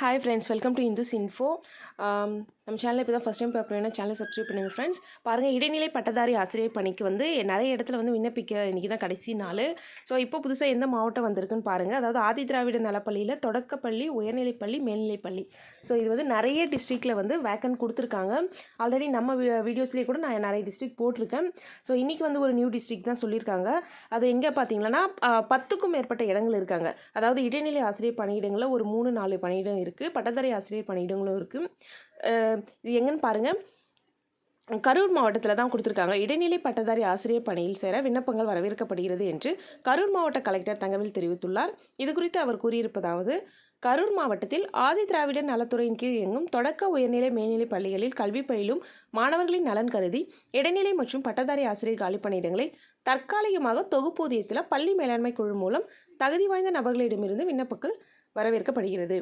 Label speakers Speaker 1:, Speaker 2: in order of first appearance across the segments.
Speaker 1: Hi friends welcome to Indus info நம்ம சேனலில் இப்போ தான் ஃபஸ்ட் டைம் பார்க்குறோன்னா சேனலை சப்ஸ்கிரைப் பண்ணுங்கள் ஃப்ரெண்ட்ஸ் பாருங்கள் இடைநிலை பட்டதாரி ஆசிரியர் பணிக்கு வந்து நிறைய இடத்துல வந்து விண்ணப்பிக்க இன்றைக்கி தான் கடைசி நாள். ஸோ இப்போ புதுசாக எந்த மாவட்டம் வந்திருக்குன்னு பாருங்கள் அதாவது ஆதி திராவிட நலப்பள்ளியில் தொடக்கப்பள்ளி உயர்நிலைப்பள்ளி மேல்நிலைப்பள்ளி. ஸோ இது வந்து நிறைய டிஸ்ட்ரிக்டில் வந்து வேக்கன்ட் கொடுத்துருக்காங்க. ஆல்ரெடி நம்ம வீடியோஸ்லேயே கூட நான் நிறைய டிஸ்ட்ரிக் போட்டிருக்கேன். ஸோ இன்றைக்கி வந்து ஒரு நியூ டிஸ்ட்ரிக் தான் சொல்லியிருக்காங்க. அது எங்கே பார்த்தீங்கன்னா பத்துக்கும் மேற்பட்ட இடங்கள் இருக்காங்க. அதாவது இடைநிலை ஆசிரியர் பணியிடங்களில் ஒரு மூணு நாலு பணியிடம் இருக்குது பட்டதாரி ஆசிரியர் பணியிடங்களும் இருக்குது இது எங்கன்னு பாருங்கள் கரூர் மாவட்டத்தில் தான் கொடுத்துருக்காங்க. இடைநிலை பட்டதாரி ஆசிரியர் பணியில் சேர விண்ணப்பங்கள் வரவேற்கப்படுகிறது என்று கரூர் மாவட்ட கலெக்டர் தங்கவேல் தெரிவித்துள்ளார். இது குறித்து அவர் கூறியிருப்பதாவது கரூர் மாவட்டத்தில் ஆதி திராவிடர் நலத்துறையின் கீழ் இயங்கும் தொடக்க உயர்நிலை மேல்நிலை பள்ளிகளில் கல்வி பயிலும் மாணவர்களின் நலன் கருதி இடைநிலை மற்றும் பட்டதாரி ஆசிரியர் காலி பணியிடங்களை தற்காலிகமாக தொகுப்பூதியத்தில் பள்ளி மேலாண்மை குழு மூலம் தகுதி வாய்ந்த நபர்களிடமிருந்து விண்ணப்பங்கள் வரவேற்கப்படுகிறது.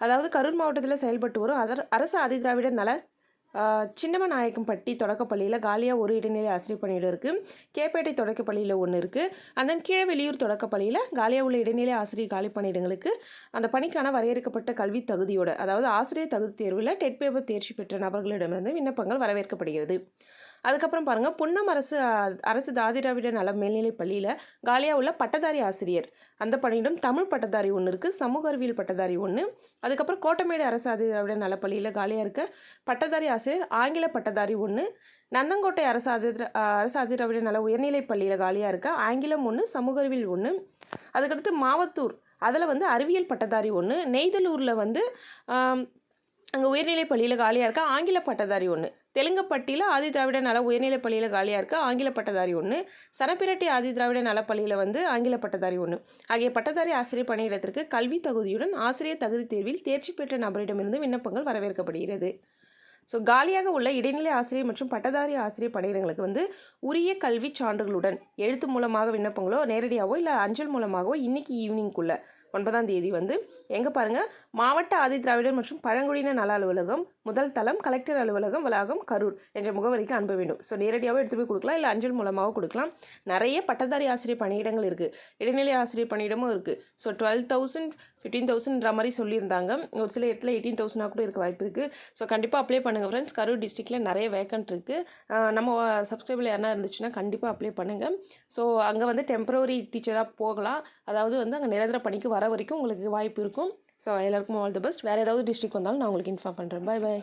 Speaker 1: அதாவது கரூர் மாவட்டத்தில் செயல்பட்டு வரும். அசர் அரசு ஆதிதிராவிடர் நல சின்னமநாயக்கம்பட்டி தொடக்கப்பள்ளியில் காலியாக ஒரு இடைநிலை ஆசிரியர் பணியிடம் இருக்குது கேப்பேட்டை தொடக்கப்பள்ளியில் ஒன்று இருக்குது அந்த கீழே வெளியூர் தொடக்கப்பள்ளியில் காலியாக உள்ள இடைநிலை ஆசிரியர் காலி பணியிடங்களுக்கு அந்த பணிக்கான வரையறுக்கப்பட்ட கல்வி தகுதியோட அதாவது ஆசிரியர் தகுதி தேர்வில் டெட் பேப்பர் தேர்ச்சி பெற்ற நபர்களிடமிருந்து விண்ணப்பங்கள் வரவேற்கப்படுகிறது. அதுக்கப்புறம் பாருங்கள் புன்னம் அரசு அரசு தாதிராவிட நல மேல்நிலைப் பள்ளியில் காலியாக உள்ள பட்டதாரி ஆசிரியர். அந்த பணியிடம் தமிழ் பட்டதாரி ஒன்று இருக்குது சமூக அறிவியல் பட்டதாரி ஒன்று அதுக்கப்புறம் கோட்டமேடு அரசு ஆதிதிராவிட நலப்பள்ளியில் காலியாக இருக்க பட்டதாரி ஆசிரியர் ஆங்கில பட்டதாரி ஒன்று நந்தங்கோட்டை அரசு ஆதிதிர அரசு ஆதிதிராவிட நல உயர்நிலைப் பள்ளியில் காலியாக இருக்க ஆங்கிலம் ஒன்று சமூக அறிவியல் ஒன்று அதுக்கடுத்து மாவத்தூர் அதில் வந்து அறிவியல் பட்டதாரி ஒன்று நெய்தலூரில் வந்து அங்கே உயர்நிலைப் பள்ளியில் காலியாக இருக்க ஆங்கில பட்டதாரி ஒன்று தெலுங்கப்பட்டியில் ஆதி திராவிட நல உயர்நிலைப் பள்ளியில் காலியாக இருக்க ஆங்கில பட்டதாரி ஒன்று சனப்பிரட்டி ஆதி திராவிட நலப்பள்ளியில் வந்து ஆங்கில பட்டதாரி ஒன்று ஆகிய பட்டதாரி ஆசிரியர் பணியிடத்திற்கு கல்வி தகுதியுடன் ஆசிரியர் தகுதி தேர்வில் தேர்ச்சி பெற்ற நபரிடமிருந்து விண்ணப்பங்கள் வரவேற்கப்படுகிறது. ஸோ காலியாக உள்ள இடைநிலை ஆசிரியர் மற்றும் பட்டதாரி ஆசிரியர் பணியிடங்களுக்கு வந்து உரிய கல்வி சான்றுகளுடன் எழுத்து மூலமாக விண்ணப்பங்களோ நேரடியாகவோ இல்லை அஞ்சல் மூலமாகவோ இன்னைக்கு ஈவினிங்குள்ளே ஒன்பதாம் தேதி வந்து எங்கே பாருங்கள் மாவட்ட ஆதி திராவிடர் மற்றும் பழங்குடியினர் நல அலுவலகம் முதல் தளம் கலெக்டர் அலுவலகம் வளாகம் கரூர் என்ற முகவரிக்கு அனுப்ப வேண்டும். ஸோ நேரடியாகவும் எடுத்து போய் கொடுக்கலாம் இல்லை அஞ்சல் மூலமாக கொடுக்கலாம். நிறைய பட்டதாரி ஆசிரியர் பணியிடங்கள் இருக்குது இடைநிலை ஆசிரியர் பணியிடமும் இருக்குது ஸோ டுவெல் தௌசண்ட் ஃபிஃப்டீன் தௌசண்ட்ன்ற மாதிரி சொல்லியிருந்தாங்க. ஒரு சில இடத்துல எயிட்டீன் தௌசண்டாக கூட இருக்க வாய்ப்பு இருக்குது ஸோ கண்டிப்பாக அப்ளை பண்ணுங்கள் ஃப்ரெண்ட்ஸ் கரூர் டிஸ்ட்ரிக்டில் நிறைய வேக்கன்ட் இருக்குது நம்ம சப்ஸ்கிரைபில் யாரா இருந்துச்சுன்னா கண்டிப்பாக அப்ளை பண்ணுங்கள் ஸோ அங்கே வந்து டெம்பரவரி டீச்சராக போகலாம். அதாவது வந்து அங்கே நிரந்தர பணிக்கு வர வரைக்கும் உங்களுக்கு வாய்ப்பு இருக்கும். ஸோ எல்லாருக்கும் ஆல் தி பெஸ்ட் வேறு ஏதாவது டிஸ்ட்ரிக் வந்தாலும் நான் உங்களுக்கு இன்ஃபார்ம் பண்ணுறேன் பை பை